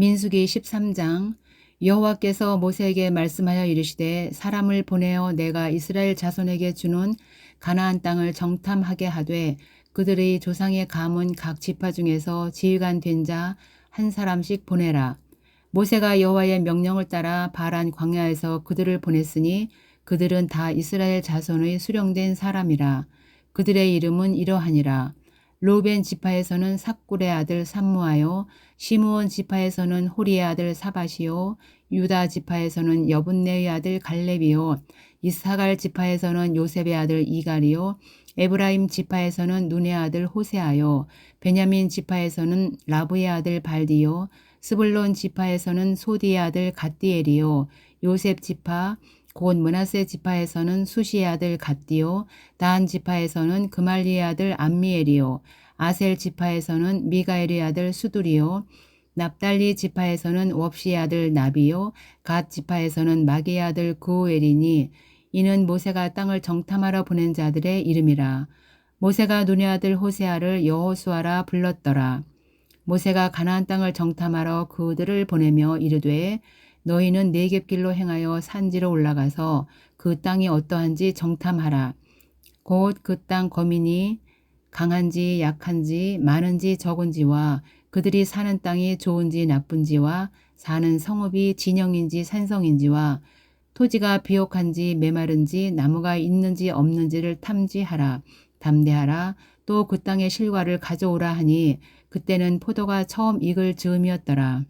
민수기 13장 여호와께서 모세에게 말씀하여 이르시되 사람을 보내어 내가 이스라엘 자손에게 주는 가나안 땅을 정탐하게 하되 그들의 조상의 가문 각 지파 중에서 지휘관 된 자 한 사람씩 보내라. 모세가 여호와의 명령을 따라 바란 광야에서 그들을 보냈으니 그들은 다 이스라엘 자손의 수령된 사람이라. 그들의 이름은 이러하니라. 로벤 지파에서는 삭굴의 아들 삼무하요 시므온 지파에서는 호리의 아들 사바시요 유다 지파에서는 여분네의 아들 갈렙이요 이사갈 지파에서는 요셉의 아들 이갈이요 에브라임 지파에서는 눈의 아들 호세아요 베냐민 지파에서는 라브의 아들 발디요 스불론 지파에서는 소디의 아들 갓디엘이요 요셉 지파 곧 문하세 지파에서는 수시의 아들 갓디요 단 지파에서는 그말리의 아들 암미엘이요 아셀 지파에서는 미가엘의 아들 수두리요 납달리 지파에서는 웁시의 아들 나비요 갓 지파에서는 마기의 아들 구엘이니 이는 모세가 땅을 정탐하러 보낸 자들의 이름이라 모세가 눈의 아들 호세아를 여호수아라 불렀더라 모세가 가나안 땅을 정탐하러 그들을 보내며 이르되 너희는 네겝 길로 행하여 산지로 올라가서 그 땅이 어떠한지 정탐하라. 곧 그 땅 거민이 강한지 약한지 많은지 적은지와 그들이 사는 땅이 좋은지 나쁜지와 사는 성읍이 진영인지 산성인지와 토지가 비옥한지 메마른지 나무가 있는지 없는지를 탐지하라. 담대하라. 또 그 땅의 실과를 가져오라 하니 그때는 포도가 처음 익을 즈음이었더라.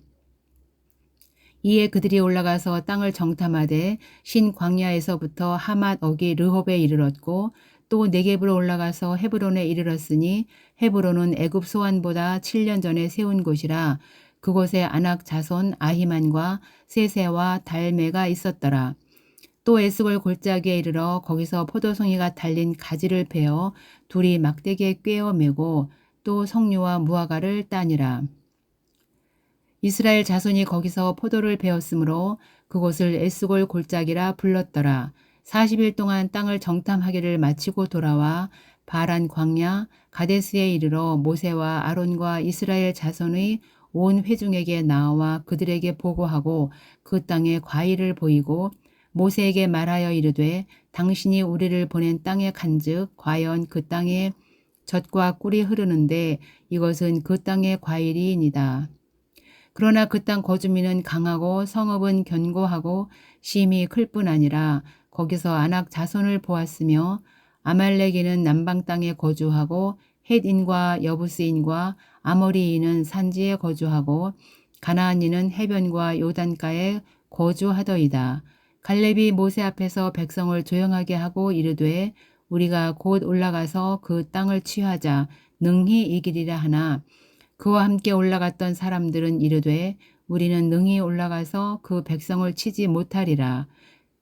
이에 그들이 올라가서 땅을 정탐하되 신 광야에서부터 하맛 어기 르홉에 이르렀고 또 네겝으로 올라가서 헤브론에 이르렀으니 헤브론은 애굽 소환보다 7년 전에 세운 곳이라 그곳에 아낙 자손 아히만과 세세와 달메가 있었더라. 또 에스골 골짜기에 이르러 거기서 포도송이가 달린 가지를 베어 둘이 막대기에 꿰어 매고 또 석류와 무화과를 따니라. 이스라엘 자손이 거기서 포도를 베었으므로 그곳을 에스골 골짜기라 불렀더라. 40일 동안 땅을 정탐하기를 마치고 돌아와 바란 광야 가데스에 이르러 모세와 아론과 이스라엘 자손의 온 회중에게 나와 그들에게 보고하고 그 땅에 과일을 보이고 모세에게 말하여 이르되 당신이 우리를 보낸 땅에 간즉 과연 그 땅에 젖과 꿀이 흐르는데 이것은 그 땅의 과일이니이다. 그러나 그 땅 거주민은 강하고 성읍은 견고하고 심이 클 뿐 아니라 거기서 안악 자손을 보았으며 아말렉인은 남방 땅에 거주하고 헷인과 여부스인과 아모리인은 산지에 거주하고 가나안인은 해변과 요단가에 거주하더이다. 갈렙이 모세 앞에서 백성을 조용하게 하고 이르되 우리가 곧 올라가서 그 땅을 취하자 능히 이기리라 하나 그와 함께 올라갔던 사람들은 이르되 우리는 능히 올라가서 그 백성을 치지 못하리라.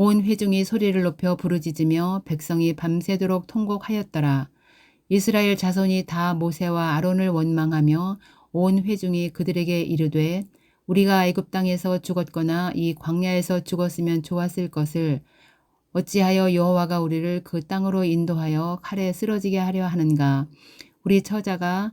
온 회중이 소리를 높여 부르짖으며 백성이 밤새도록 통곡하였더라. 이스라엘 자손이 다 모세와 아론을 원망하며 온 회중이 그들에게 이르되 우리가 애굽 땅에서 죽었거나 이 광야에서 죽었으면 좋았을 것을 어찌하여 여호와가 우리를 그 땅으로 인도하여 칼에 쓰러지게 하려 하는가 우리 처자가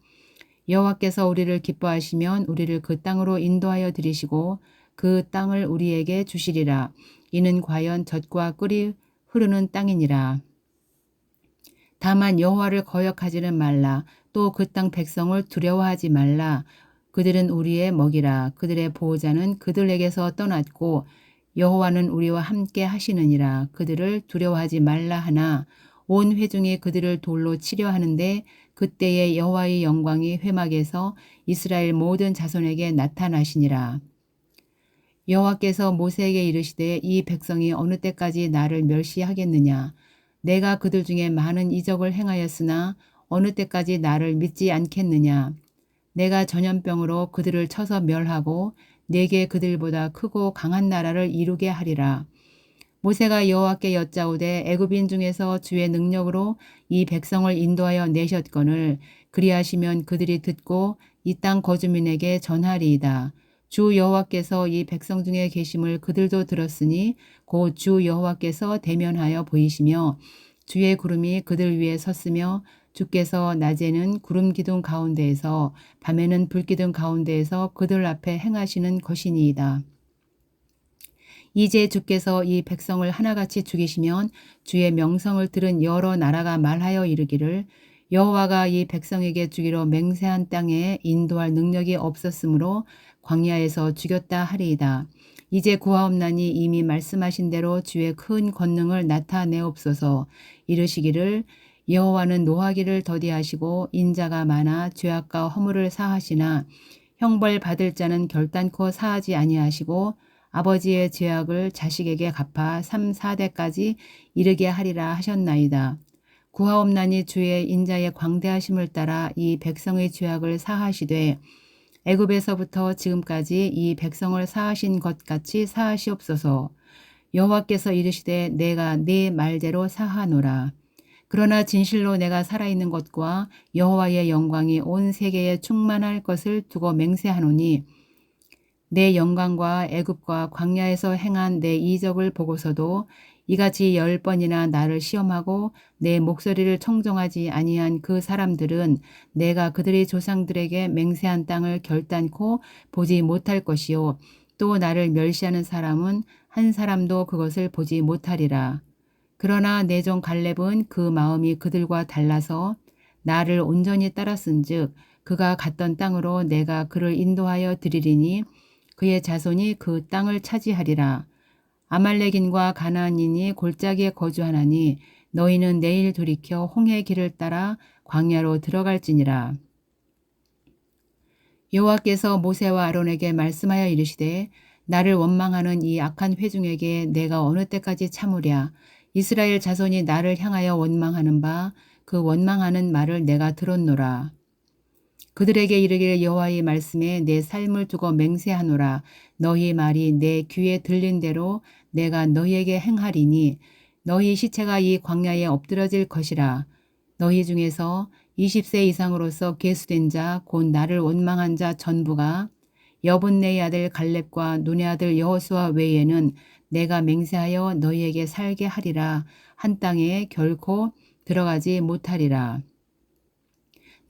여호와께서 우리를 기뻐하시면 우리를 그 땅으로 인도하여 들이시고 그 땅을 우리에게 주시리라. 이는 과연 젖과 꿀이 흐르는 땅이니라. 다만 여호와를 거역하지는 말라. 또 그 땅 백성을 두려워하지 말라. 그들은 우리의 먹이라. 그들의 보호자는 그들에게서 떠났고 여호와는 우리와 함께 하시느니라 그들을 두려워하지 말라 하나 온 회중이 그들을 돌로 치려 하는데 그때에 여호와의 영광이 회막에서 이스라엘 모든 자손에게 나타나시니라. 여호와께서 모세에게 이르시되 이 백성이 어느 때까지 나를 멸시하겠느냐 내가 그들 중에 많은 이적을 행하였으나 어느 때까지 나를 믿지 않겠느냐 내가 전염병으로 그들을 쳐서 멸하고 내게 그들보다 크고 강한 나라를 이루게 하리라. 모세가 여호와께 여짜오되 애굽인 중에서 주의 능력으로 이 백성을 인도하여 내셨거늘 그리하시면 그들이 듣고 이 땅 거주민에게 전하리이다. 주 여호와께서 이 백성 중에 계심을 그들도 들었으니 곧 주 여호와께서 대면하여 보이시며 주의 구름이 그들 위에 섰으며 주께서 낮에는 구름 기둥 가운데에서 밤에는 불 기둥 가운데에서 그들 앞에 행하시는 것이니이다. 이제 주께서 이 백성을 하나같이 죽이시면 주의 명성을 들은 여러 나라가 말하여 이르기를 여호와가 이 백성에게 주기로 맹세한 땅에 인도할 능력이 없었으므로 광야에서 죽였다 하리이다. 이제 구하옵나니 이미 말씀하신 대로 주의 큰 권능을 나타내옵소서 이르시기를 여호와는 노하기를 더디하시고 인자가 많아 죄악과 허물을 사하시나 형벌 받을 자는 결단코 사하지 아니하시고 아버지의 죄악을 자식에게 갚아 3, 4대까지 이르게 하리라 하셨나이다. 구하옵나니 주의 인자의 광대하심을 따라 이 백성의 죄악을 사하시되 애굽에서부터 지금까지 이 백성을 사하신 것 같이 사하시옵소서. 여호와께서 이르시되 내가 네 말대로 사하노라. 그러나 진실로 내가 살아있는 것과 여호와의 영광이 온 세계에 충만할 것을 두고 맹세하노니 내 영광과 애굽과 광야에서 행한 내 이적을 보고서도 이같이 열 번이나 나를 시험하고 내 목소리를 청정하지 아니한 그 사람들은 내가 그들의 조상들에게 맹세한 땅을 결단코 보지 못할 것이요 또 나를 멸시하는 사람은 한 사람도 그것을 보지 못하리라. 그러나 내 종 갈렙은 그 마음이 그들과 달라서 나를 온전히 따랐은즉 그가 갔던 땅으로 내가 그를 인도하여 드리리니 그의 자손이 그 땅을 차지하리라. 아말렉인과 가나안인이 골짜기에 거주하나니 너희는 내일 돌이켜 홍해 길을 따라 광야로 들어갈지니라. 여호와께서 모세와 아론에게 말씀하여 이르시되 나를 원망하는 이 악한 회중에게 내가 어느 때까지 참으랴 이스라엘 자손이 나를 향하여 원망하는 바 그 원망하는 말을 내가 들었노라. 그들에게 이르기를 여호와의 말씀에 내 삶을 두고 맹세하노라. 너희 말이 내 귀에 들린 대로 내가 너희에게 행하리니 너희 시체가 이 광야에 엎드러질 것이라. 너희 중에서 20세 이상으로서 계수된 자 곧 나를 원망한 자 전부가 여분네의 아들 갈렙과 눈의 아들 여호수아 외에는 내가 맹세하여 너희에게 살게 하리라 한 땅에 결코 들어가지 못하리라.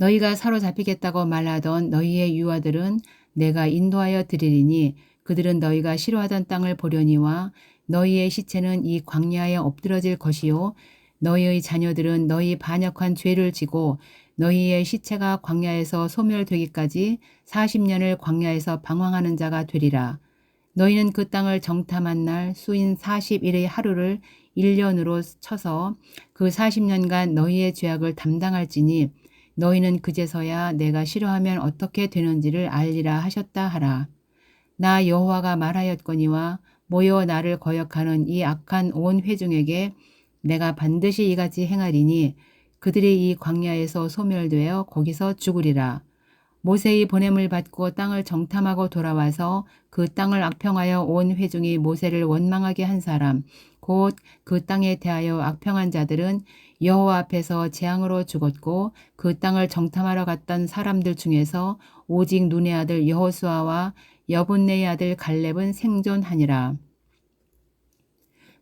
너희가 사로잡히겠다고 말하던 너희의 유아들은 내가 인도하여 드리리니 그들은 너희가 싫어하던 땅을 보려니와 너희의 시체는 이 광야에 엎드러질 것이요 너희의 자녀들은 너희 반역한 죄를 지고 너희의 시체가 광야에서 소멸되기까지 40년을 광야에서 방황하는 자가 되리라. 너희는 그 땅을 정탐한 날 수인 40일의 하루를 1년으로 쳐서 그 40년간 너희의 죄악을 담당할지니 너희는 그제서야 내가 싫어하면 어떻게 되는지를 알리라 하셨다 하라. 나 여호와가 말하였거니와 모여 나를 거역하는 이 악한 온 회중에게 내가 반드시 이같이 행하리니 그들이 이 광야에서 소멸되어 거기서 죽으리라. 모세의 보냄을 받고 땅을 정탐하고 돌아와서 그 땅을 악평하여 온 회중이 모세를 원망하게 한 사람 곧 그 땅에 대하여 악평한 자들은 여호와 앞에서 재앙으로 죽었고 그 땅을 정탐하러 갔던 사람들 중에서 오직 눈의 아들 여호수아와 여분네의 아들 갈렙은 생존하니라.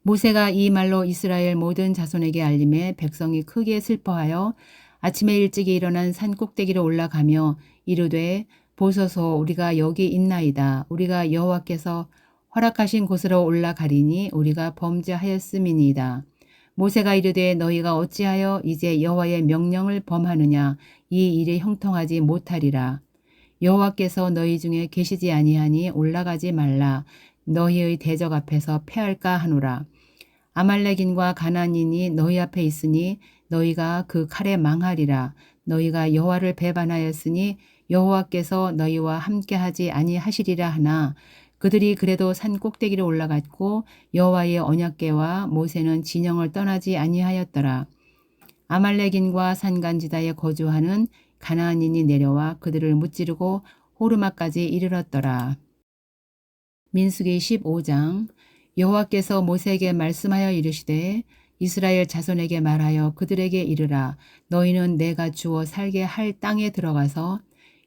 모세가 이 말로 이스라엘 모든 자손에게 알림해 백성이 크게 슬퍼하여 아침에 일찍이 일어난 산 꼭대기로 올라가며 이르되 보소서 우리가 여기 있나이다. 우리가 여호와께서 허락하신 곳으로 올라가리니 우리가 범죄하였음이니이다. 모세가 이르되 너희가 어찌하여 이제 여호와의 명령을 범하느냐 이 일이 형통하지 못하리라. 여호와께서 너희 중에 계시지 아니하니 올라가지 말라. 너희의 대적 앞에서 패할까 하노라. 아말렉인과 가나안인이 너희 앞에 있으니 너희가 그 칼에 망하리라. 너희가 여호와를 배반하였으니 여호와께서 너희와 함께하지 아니하시리라 하나 그들이 그래도 산 꼭대기로 올라갔고 여호와의 언약궤와 모세는 진영을 떠나지 아니하였더라. 아말렉인과 산간지다에 거주하는 가나안인이 내려와 그들을 무찌르고 호르마까지 이르렀더라. 민수기 15장 여호와께서 모세에게 말씀하여 이르시되 이스라엘 자손에게 말하여 그들에게 이르라 너희는 내가 주어 살게 할 땅에 들어가서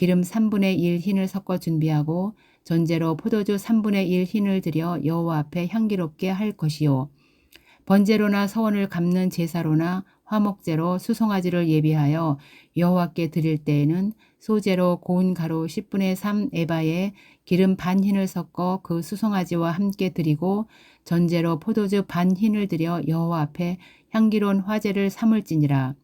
기름 3분의 1 흰을 섞어 준비하고 전제로 포도주 3분의 1 흰을 들여 여호와 앞에 향기롭게 할 것이요 번제로나 서원을 갚는 제사로나 화목제로 수송아지를 예비하여 여호와께 드릴 때에는 소재로 고운 가루 10분의 3 에바에 기름 반 흰을 섞어 그 수송아지와 함께 드리고 전제로 포도주 반 흰을 들여 여호와 앞에 향기로운 화제를 삼을지니라.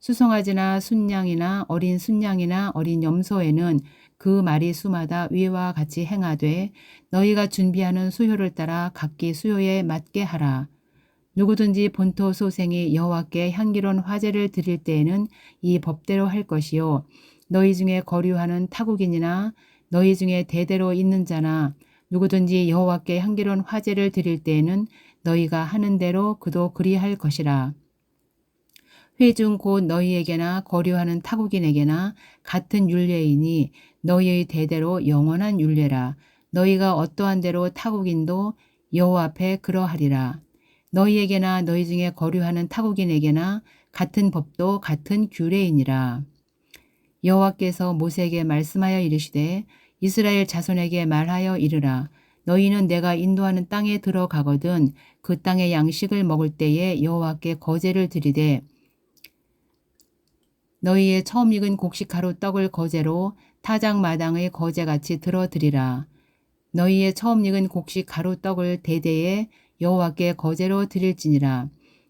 수송아지나 순양이나 어린 순양이나 어린 염소에는 그 말이 수마다 위와 같이 행하되 너희가 준비하는 수효를 따라 각기 수효에 맞게 하라. 누구든지 본토 소생이 여호와께 향기로운 화제를 드릴 때에는 이 법대로 할 것이요 너희 중에 거류하는 타국인이나 너희 중에 대대로 있는 자나 누구든지 여호와께 향기로운 화제를 드릴 때에는 너희가 하는 대로 그도 그리할 것이라. 회중 곧 너희에게나 거류하는 타국인에게나 같은 율례이니 너희의 대대로 영원한 율례라. 너희가 어떠한 대로 타국인도 여호와 앞에 그러하리라. 너희에게나 너희 중에 거류하는 타국인에게나 같은 법도 같은 규례이니라. 여호와께서 모세에게 말씀하여 이르시되 이스라엘 자손에게 말하여 이르라. 너희는 내가 인도하는 땅에 들어가거든 그 땅의 양식을 먹을 때에 여호와께 거제를 드리되 너희의 처음 익은 곡식 가루 떡을 거제로 타작 마당의 거제같이 들어드리라. 너희의 처음 익은 곡식 가루 떡을 대대에 여호와께 거제로 드릴지니라.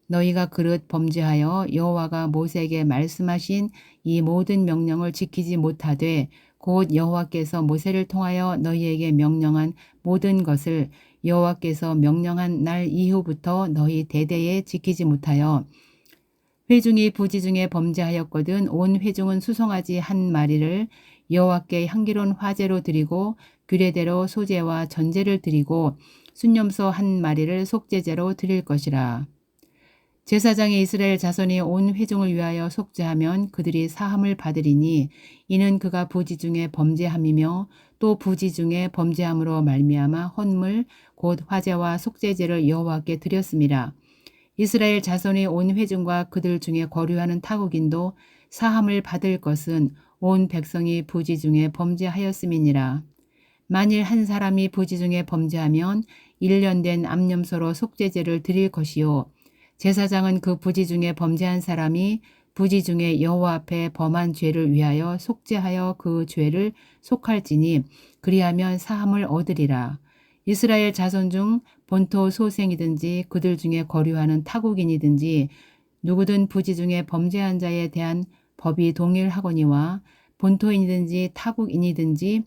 너희가 그릇 범죄하여 여호와가 모세에게 말씀하신 이 모든 명령을 지키지 못하되 곧 여호와께서 모세를 통하여 너희에게 명령한 모든 것을 여호와께서 명령한 날 이후부터 너희 대대에 지키지 못하여 회중이 부지 중에 범죄하였거든 온 회중은 수송아지 한 마리를 여호와께 향기로운 화제로 드리고 규례대로 소제와 전제를 드리고 순념소 한 마리를 속죄제로 드릴 것이라. 제사장이 이스라엘 자손이 온 회중을 위하여 속죄하면 그들이 사함을 받으리니 이는 그가 부지 중에 범죄함이며 또 부지 중에 범죄함으로 말미암아 헌물 곧 화제와 속죄제를 여호와께 드렸습니다. 이스라엘 자손이 온 회중과 그들 중에 거류하는 타국인도 사함을 받을 것은 온 백성이 부지 중에 범죄하였음이니라. 만일 한 사람이 부지 중에 범죄하면 1년 된 암염소로 속죄제를 드릴 것이요. 제사장은 그 부지 중에 범죄한 사람이 부지 중에 여호와 앞에 범한 죄를 위하여 속죄하여 그 죄를 속할지니 그리하면 사함을 얻으리라. 이스라엘 자손 중 본토 소생이든지 그들 중에 거류하는 타국인이든지 누구든 부지 중에 범죄한 자에 대한 법이 동일하거니와 본토인이든지 타국인이든지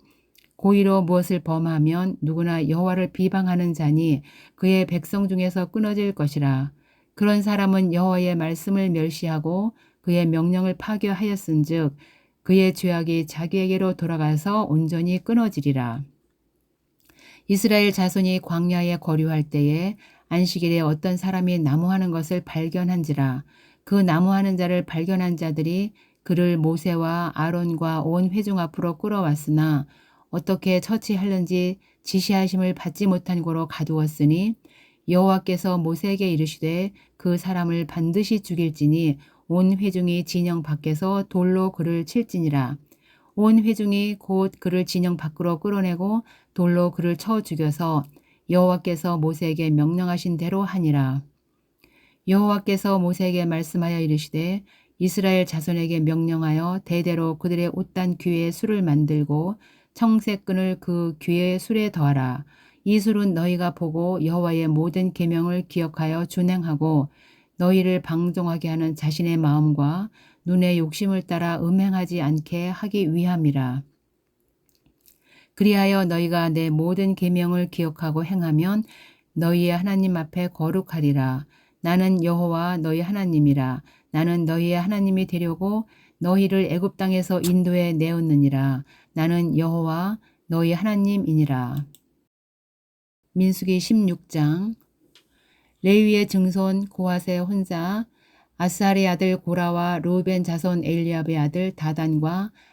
고의로 무엇을 범하면 누구나 여호와를 비방하는 자니 그의 백성 중에서 끊어질 것이라. 그런 사람은 여호와의 말씀을 멸시하고 그의 명령을 파괴하였은즉 그의 죄악이 자기에게로 돌아가서 온전히 끊어지리라. 이스라엘 자손이 광야에 거류할 때에 안식일에 어떤 사람이 나무하는 것을 발견한지라 그 나무하는 자를 발견한 자들이 그를 모세와 아론과 온 회중 앞으로 끌어왔으나 어떻게 처치하는지 지시하심을 받지 못한 고로 가두었으니 여호와께서 모세에게 이르시되 그 사람을 반드시 죽일지니 온 회중이 진영 밖에서 돌로 그를 칠지니라. 온 회중이 곧 그를 진영 밖으로 끌어내고 돌로 그를 쳐 죽여서 여호와께서 모세에게 명령하신 대로 하니라. 여호와께서 모세에게 말씀하여 이르시되 이스라엘 자손에게 명령하여 대대로 그들의 옷단 귀에 술을 만들고 청색 끈을 그 귀에 술에 더하라. 이 술은 너희가 보고 여호와의 모든 계명을 기억하여 준행하고 너희를 방종하게 하는 자신의 마음과 눈의 욕심을 따라 음행하지 않게 하기 위함이라. 그리하여 너희가 내 모든 계명을 기억하고 행하면 너희의 하나님 앞에 거룩하리라. 나는 여호와 너희 하나님이라. 나는 너희의 하나님이 되려고 너희를 애굽 땅에서 인도해 내었느니라. 나는 여호와 너희 하나님이니라. 민수기 16장 레위의 증손 고하세 혼자 아스알의 아들 고라와 루벤 자손 엘리압의 아들 다단과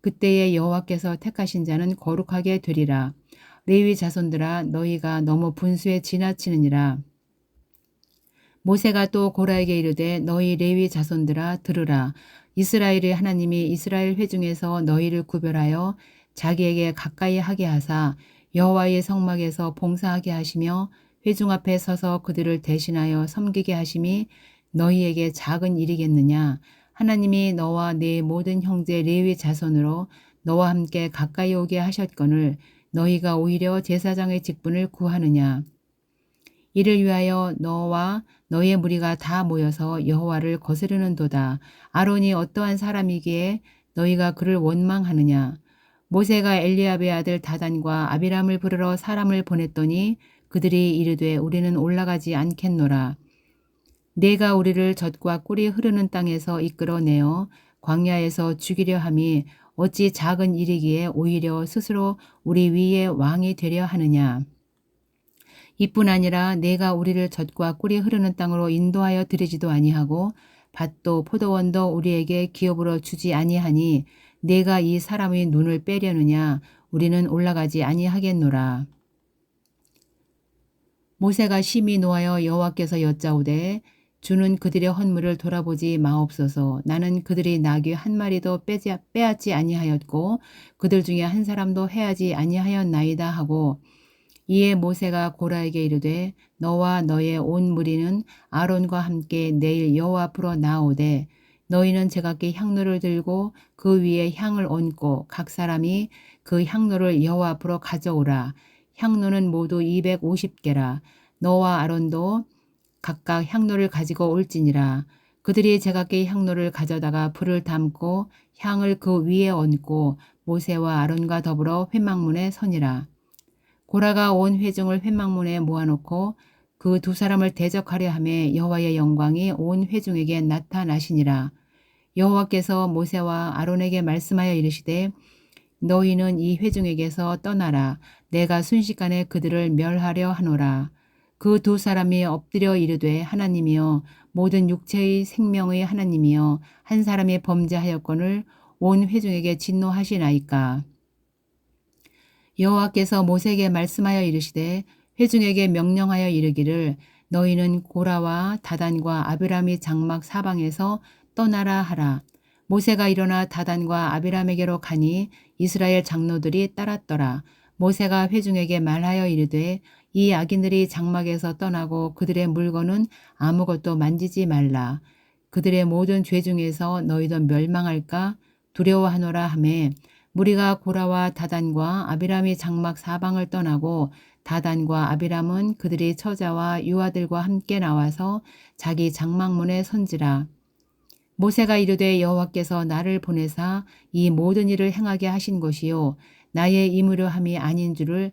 그때에 여호와께서 택하신 자는 거룩하게 되리라 레위 자손들아 너희가 너무 분수에 지나치느니라. 모세가 또 고라에게 이르되 너희 레위 자손들아 들으라. 이스라엘의 하나님이 이스라엘 회중에서 너희를 구별하여 자기에게 가까이 하게 하사 여호와의 성막에서 봉사하게 하시며 회중 앞에 서서 그들을 대신하여 섬기게 하심이 너희에게 작은 일이겠느냐. 하나님이 너와 네 모든 형제 레위 자손으로 너와 함께 가까이 오게 하셨거늘 너희가 오히려 제사장의 직분을 구하느냐. 이를 위하여 너와 너의 무리가 다 모여서 여호와를 거스르는 도다. 아론이 어떠한 사람이기에 너희가 그를 원망하느냐. 모세가 엘리압의 아들 다단과 아비람을 부르러 사람을 보냈더니 그들이 이르되 우리는 올라가지 않겠노라. 내가 우리를 젖과 꿀이 흐르는 땅에서 이끌어내어 광야에서 죽이려 함이 어찌 작은 일이기에 오히려 스스로 우리 위에 왕이 되려 하느냐. 이뿐 아니라 내가 우리를 젖과 꿀이 흐르는 땅으로 인도하여 드리지도 아니하고 밭도 포도원도 우리에게 기업으로 주지 아니하니 내가 이 사람의 눈을 빼려느냐 우리는 올라가지 아니하겠노라. 모세가 심히 노하여 여호와께서 여짜오되 주는 그들의 헌물을 돌아보지 마옵소서. 나는 그들이 나귀 한 마리도 빼지, 빼앗지 아니하였고 그들 중에 한 사람도 해하지 아니하였나이다 하고 이에 모세가 고라에게 이르되 너와 너의 온 무리는 아론과 함께 내일 여호와 앞으로 나오되 너희는 제각기 향로를 들고 그 위에 향을 얹고 각 사람이 그 향로를 여호와 앞으로 가져오라. 향로는 모두 250개라. 너와 아론도 각각 향로를 가지고 올지니라. 그들이 제각기 향로를 가져다가 불을 담고 향을 그 위에 얹고 모세와 아론과 더불어 회막문에 서니라. 고라가 온 회중을 회막문에 모아놓고 그 두 사람을 대적하려 함에 여호와의 영광이 온 회중에게 나타나시니라. 여호와께서 모세와 아론에게 말씀하여 이르시되 너희는 이 회중에게서 떠나라. 내가 순식간에 그들을 멸하려 하노라. 그 두 사람이 엎드려 이르되 하나님이여 모든 육체의 생명의 하나님이여 한 사람이 범죄하였건을 온 회중에게 진노하시나이까. 여호와께서 모세에게 말씀하여 이르시되 회중에게 명령하여 이르기를 너희는 고라와 다단과 아비람이 장막 사방에서 떠나라 하라. 모세가 일어나 다단과 아비람에게로 가니 이스라엘 장로들이 따랐더라. 모세가 회중에게 말하여 이르되 이 악인들이 장막에서 떠나고 그들의 물건은 아무것도 만지지 말라. 그들의 모든 죄 중에서 너희도 멸망할까 두려워하노라 하매 무리가 고라와 다단과 아비람이 장막 사방을 떠나고 다단과 아비람은 그들이 처자와 유아들과 함께 나와서 자기 장막문에 선지라. 모세가 이르되 여호와께서 나를 보내사 이 모든 일을 행하게 하신 것이요 나의 이무려함이 아닌 줄을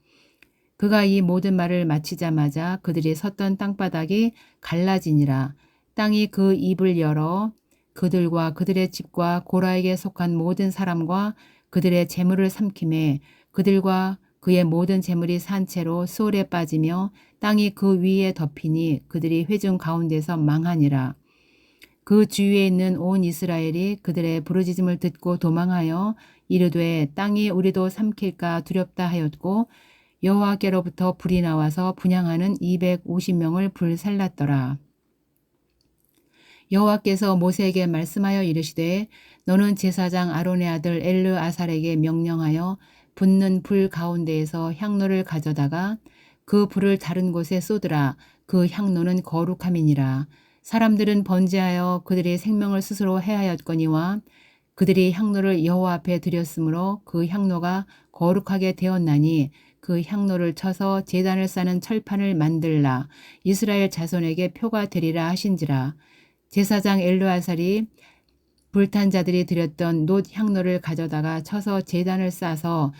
그가 이 모든 말을 마치자마자 그들이 섰던 땅바닥이 갈라지니라. 땅이 그 입을 열어 그들과 그들의 집과 고라에게 속한 모든 사람과 그들의 재물을 삼킴에 그들과 그의 모든 재물이 산채로 수월에 빠지며 땅이 그 위에 덮이니 그들이 회중 가운데서 망하니라. 그 주위에 있는 온 이스라엘이 그들의 부르짖음을 듣고 도망하여 이르되 땅이 우리도 삼킬까 두렵다 하였고 여호와께로부터 불이 나와서 분양하는 250명을 불살랐더라. 여호와께서 모세에게 말씀하여 이르시되 너는 제사장 아론의 아들 엘르 아살에게 명령하여 붙는 불 가운데에서 향로를 가져다가 그 불을 다른 곳에 쏟으라 그 향로는 거룩함이니라 사람들은 번제하여 그들의 생명을 스스로 해하였거니와 그들이 향로를 여호와 앞에 드렸으므로 그 향로가 거룩하게 되었나니 그 향로를 쳐서 제단을 싸는 철판을 만들라 이스라엘 자손에게 표가 되리라 하신지라 제사장 엘르아살이 불탄 자들이 드렸던 놋 향로를 가져다가 쳐서 제단을 싸서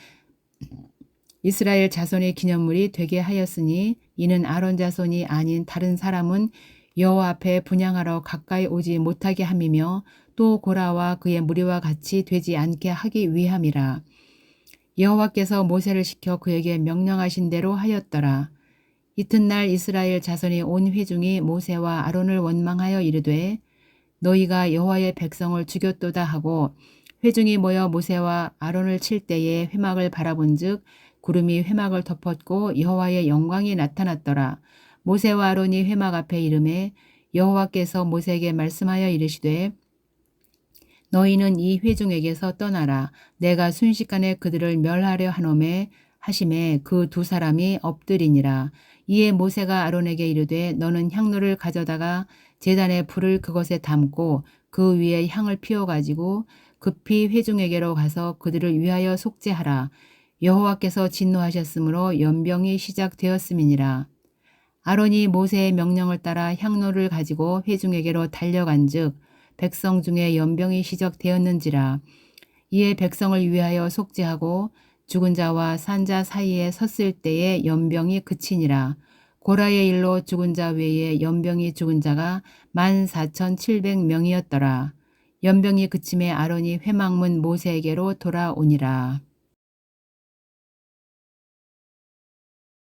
이스라엘 자손의 기념물이 되게 하였으니 이는 아론 자손이 아닌 다른 사람은 여호와 앞에 분양하러 가까이 오지 못하게 함이며 또 고라와 그의 무리와 같이 되지 않게 하기 위함이라. 여호와께서 모세를 시켜 그에게 명령하신 대로 하였더라. 이튿날 이스라엘 자손이 온 회중이 모세와 아론을 원망하여 이르되 너희가 여호와의 백성을 죽였도다 하고 회중이 모여 모세와 아론을 칠 때에 회막을 바라본즉 구름이 회막을 덮었고 여호와의 영광이 나타났더라. 모세와 아론이 회막 앞에 이름에 여호와께서 모세에게 말씀하여 이르시되 너희는 이 회중에게서 떠나라. 내가 순식간에 그들을 멸하려 하노매 하심에 그 두 사람이 엎드리니라. 이에 모세가 아론에게 이르되 너는 향로를 가져다가 재단에 불을 그것에 담고 그 위에 향을 피워 가지고 급히 회중에게로 가서 그들을 위하여 속죄하라. 여호와께서 진노하셨으므로 연병이 시작되었음이니라. 아론이 모세의 명령을 따라 향로를 가지고 회중에게로 달려간즉 백성 중에 연병이 시작되었는지라. 이에 백성을 위하여 속죄하고 죽은 자와 산자 사이에 섰을 때에 연병이 그치니라. 고라의 일로 죽은 자 외에 연병이 죽은 자가 만 사천 칠백 명이었더라. 연병이 그침에 아론이 회막문 모세에게로 돌아오니라.